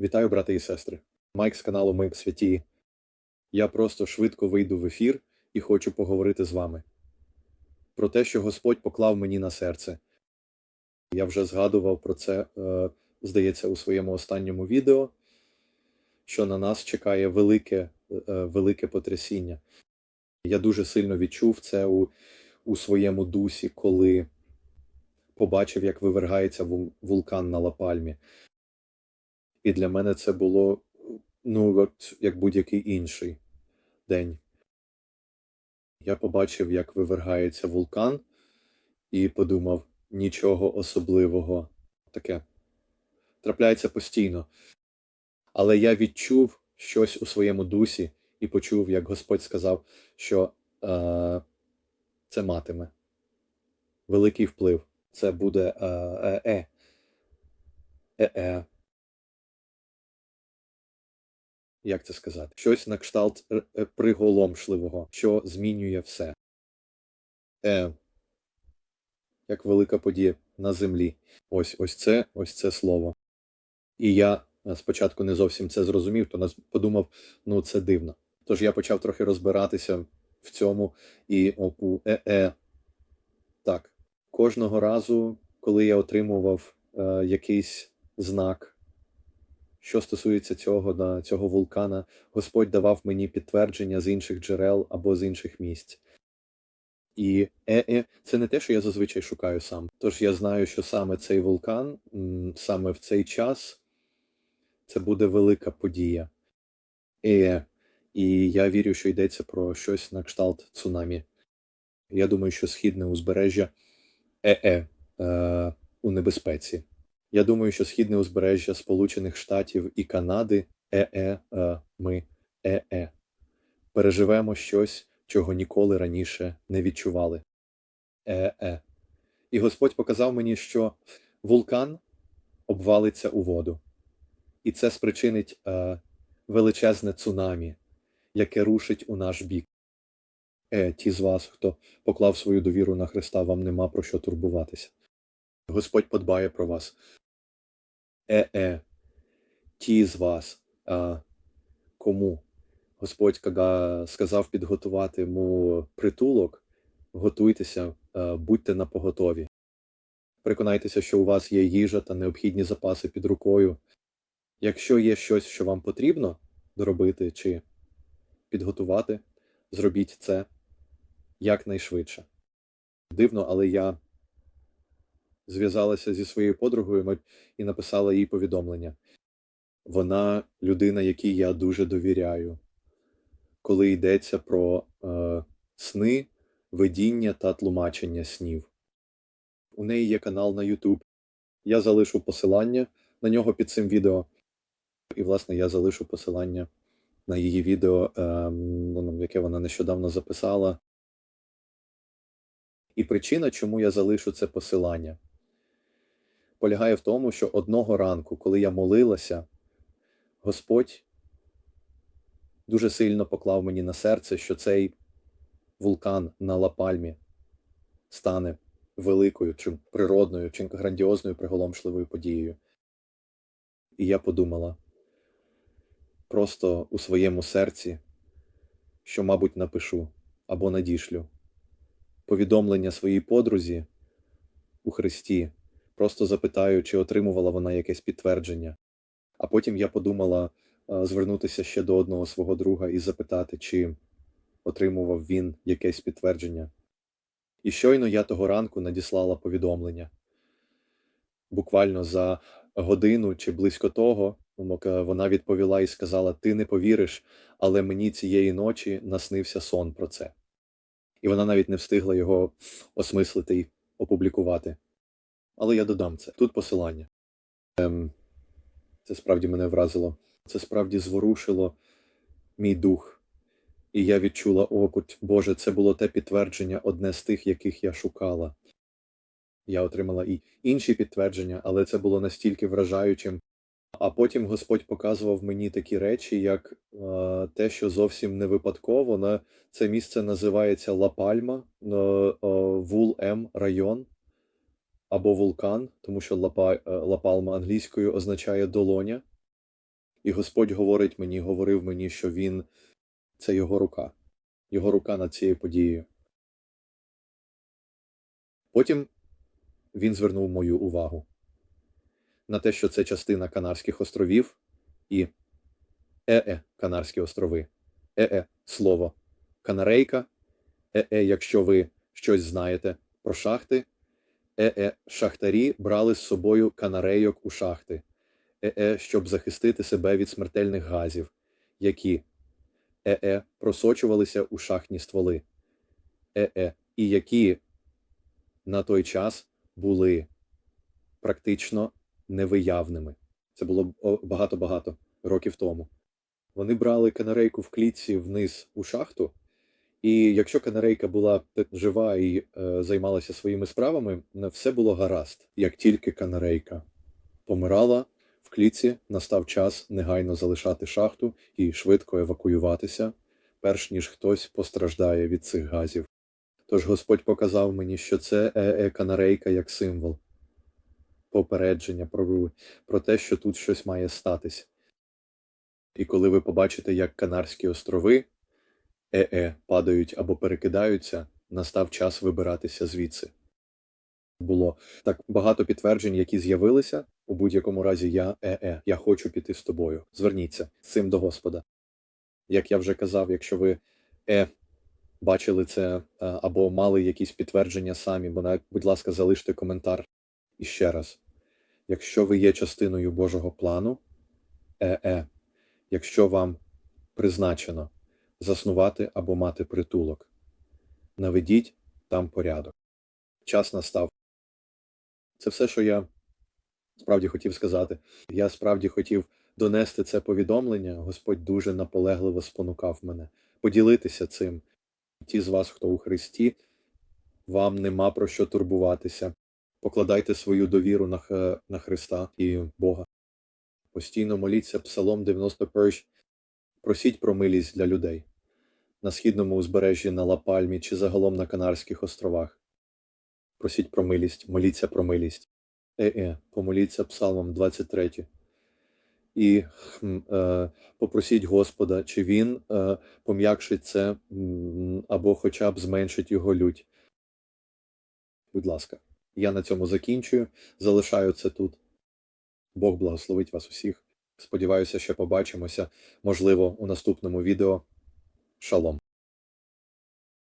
Вітаю, брати і сестри. Майк з каналу Ми Святі. Я просто швидко вийду в ефір і хочу поговорити з вами про те, що Господь поклав мені на серце. Я вже згадував про це, е, здається, у своєму останньому відео, що на нас чекає велике, е, велике потрясіння. Я дуже сильно відчув це у, у своєму дусі, коли побачив, як вивергається вулкан на Лапальмі. І для мене це було ну, от як будь-який інший день. Я побачив, як вивергається вулкан, і подумав, нічого особливого таке трапляється постійно. Але я відчув щось у своєму дусі і почув, як Господь сказав, що е, це матиме великий вплив. Це буде е, е, е. Е-е. Як це сказати? Щось на кшталт е, е, приголомшливого, що змінює все. Е, як велика подія на землі. Ось ось це, ось це слово. І я е, спочатку не зовсім це зрозумів, то подумав, ну це дивно. Тож я почав трохи розбиратися в цьому і опу е-е. Так, кожного разу, коли я отримував е, якийсь знак, що стосується цього, да, цього вулкана, Господь давав мені підтвердження з інших джерел або з інших місць. І е-е це не те, що я зазвичай шукаю сам. Тож я знаю, що саме цей вулкан, саме в цей час, це буде велика подія. Е, і я вірю, що йдеться про щось на кшталт цунамі. Я думаю, що східне узбережжя е-е у небезпеці. Я думаю, що східне узбережжя Сполучених Штатів і Канади е-е, е, ми е-е. Переживемо щось, чого ніколи раніше не відчували. Е-е. І Господь показав мені, що вулкан обвалиться у воду, і це спричинить е, величезне цунамі, яке рушить у наш бік. Е, ті з вас, хто поклав свою довіру на Христа, вам нема про що турбуватися. Господь подбає про вас. Е-е, ті з вас, а, кому Господь кага сказав підготувати йому притулок, готуйтеся, а, будьте на поготові. Переконайтеся, що у вас є їжа та необхідні запаси під рукою. Якщо є щось, що вам потрібно доробити чи підготувати, зробіть це якнайшвидше. Дивно, але я зв'язалася зі своєю подругою і написала їй повідомлення. Вона людина, якій я дуже довіряю, коли йдеться про е, сни, видіння та тлумачення снів. У неї є канал на YouTube. Я залишу посилання на нього під цим відео. І, власне, я залишу посилання на її відео, ну, яке вона нещодавно записала. І причина, чому я залишу це посилання, полягає в тому, що одного ранку, коли я молилася, Господь дуже сильно поклав мені на серце, що цей вулкан на Лапальмі стане великою, чи природною, чи грандіозною приголомшливою подією. І я подумала просто у своєму серці, що, мабуть, напишу або надішлю повідомлення своїй подрузі у Христі, просто запитаю, чи отримувала вона якесь підтвердження. А потім я подумала е, звернутися ще до одного свого друга і запитати, чи отримував він якесь підтвердження. І щойно я того ранку надіслала повідомлення. Буквально за годину чи близько того, е, вона відповіла і сказала: Ти не повіриш, але мені цієї ночі наснився сон про це. І вона навіть не встигла його осмислити і опублікувати. Але я додам це. Тут посилання. Ем, це справді мене вразило. Це справді зворушило мій дух. І я відчула, о, Боже, це було те підтвердження, одне з тих, яких я шукала. Я отримала і інші підтвердження, але це було настільки вражаючим. А потім Господь показував мені такі речі, як е, те, що зовсім не випадково. На це місце називається Ла Пальма, е, е, Вул М район або вулкан, тому що е, Ла Пальма англійською означає долоня. І Господь говорить мені, говорив мені, що він це його рука, його рука над цією подією. Потім він звернув мою увагу на те, що це частина Канарських островів і Е-е Канарські острови. Е-е слово канарейка. Е-е, якщо ви щось знаєте про шахти. Е-е шахтарі брали з собою канарейок у шахти. Е-е, щоб захистити себе від смертельних газів, які е-е просочувалися у шахтні стволи. Е-е, і які на той час були практично невиявними. Це було багато-багато років тому. Вони брали канарейку в клітці вниз у шахту, і якщо канарейка була жива і е, займалася своїми справами, все було гаразд. Як тільки канарейка помирала в клітці, настав час негайно залишати шахту і швидко евакуюватися, перш ніж хтось постраждає від цих газів. Тож Господь показав мені, що це е-е канарейка як символ попередження про, про те, що тут щось має статись. І коли ви побачите, як Канарські острови е-е падають або перекидаються, настав час вибиратися звідси. Було так багато підтверджень, які з'явилися. У будь-якому разі я е-е, я хочу піти з тобою. Зверніться з цим до Господа. Як я вже казав, якщо ви е бачили це е, або мали якісь підтвердження самі, бо навіть, будь ласка, залиште коментар. І ще раз, якщо ви є частиною Божого плану, е-е, якщо вам призначено заснувати або мати притулок, наведіть там порядок. Час настав. Це все, що я справді хотів сказати. Я справді хотів донести це повідомлення. Господь дуже наполегливо спонукав мене поділитися цим. Ті з вас, хто у Христі, вам нема про що турбуватися. Покладайте свою довіру на, на Христа і Бога. Постійно моліться Псалом 91. Просіть про милість для людей на східному узбережжі на Лапальмі чи загалом на Канарських островах. Просіть про милість, моліться про милість. Е-е, помоліться Псалмом 23. І хм, е, попросіть Господа, чи він е, пом'якшить це або хоча б зменшить його лють. Будь ласка, я на цьому закінчую. Залишаю це тут. Бог благословить вас усіх. Сподіваюся, що побачимося, можливо, у наступному відео. Шалом.